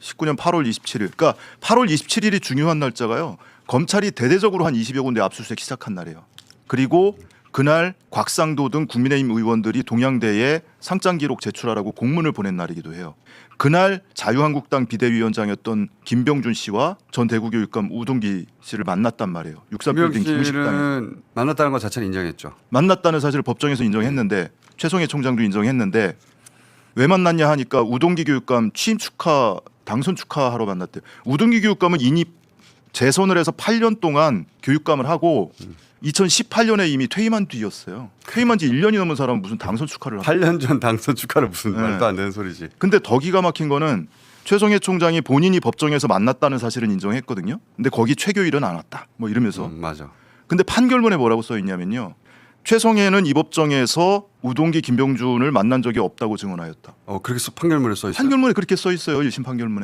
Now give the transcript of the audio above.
19년 8월 27일. 그러니까 8월 27일이 중요한 날짜가요. 검찰이 대대적으로 한 20여 군데 압수수색 시작한 날이에요. 그리고 그날 곽상도 등 국민의힘 의원들이 동양대에 상장 기록 제출하라고 공문을 보낸 날이기도 해요. 그날 자유한국당 비대위원장이었던 김병준 씨와 전 대구교육감 우동기 씨를 만났단 말이에요. 63빌딩 김병 기무식당에 씨는 만났다는 것 자체는 인정했죠. 만났다는 사실을 법정에서 인정했는데 최성해 총장도 인정했는데 왜 만났냐 하니까 우동기 교육감 취임 축하 당선 축하하러 만났대요. 우동기 교육감은 이미 재선을 해서 8년 동안 교육감을 하고 2018년에 이미 퇴임한 뒤였어요. 퇴임한 지 1년이 넘은 사람은 무슨 당선 축하를 하고 8년 전 당선 축하를 무슨 네. 말도 안 되는 소리지. 근데 더 기가 막힌 거는 최성해 총장이 본인이 법정에서 만났다는 사실은 인정했거든요. 근데 거기 최교일은 안 왔다. 뭐 이러면서 음, 맞아. 근데 판결문에 뭐라고 써 있냐면요. 최성해는 이 법정에서 우동기 김병준을 만난 적이 없다고 증언하였다. 어 그렇게 써- 판결문에 써 있어요. 판결문에 그렇게 써 있어요. 1심 판결문에.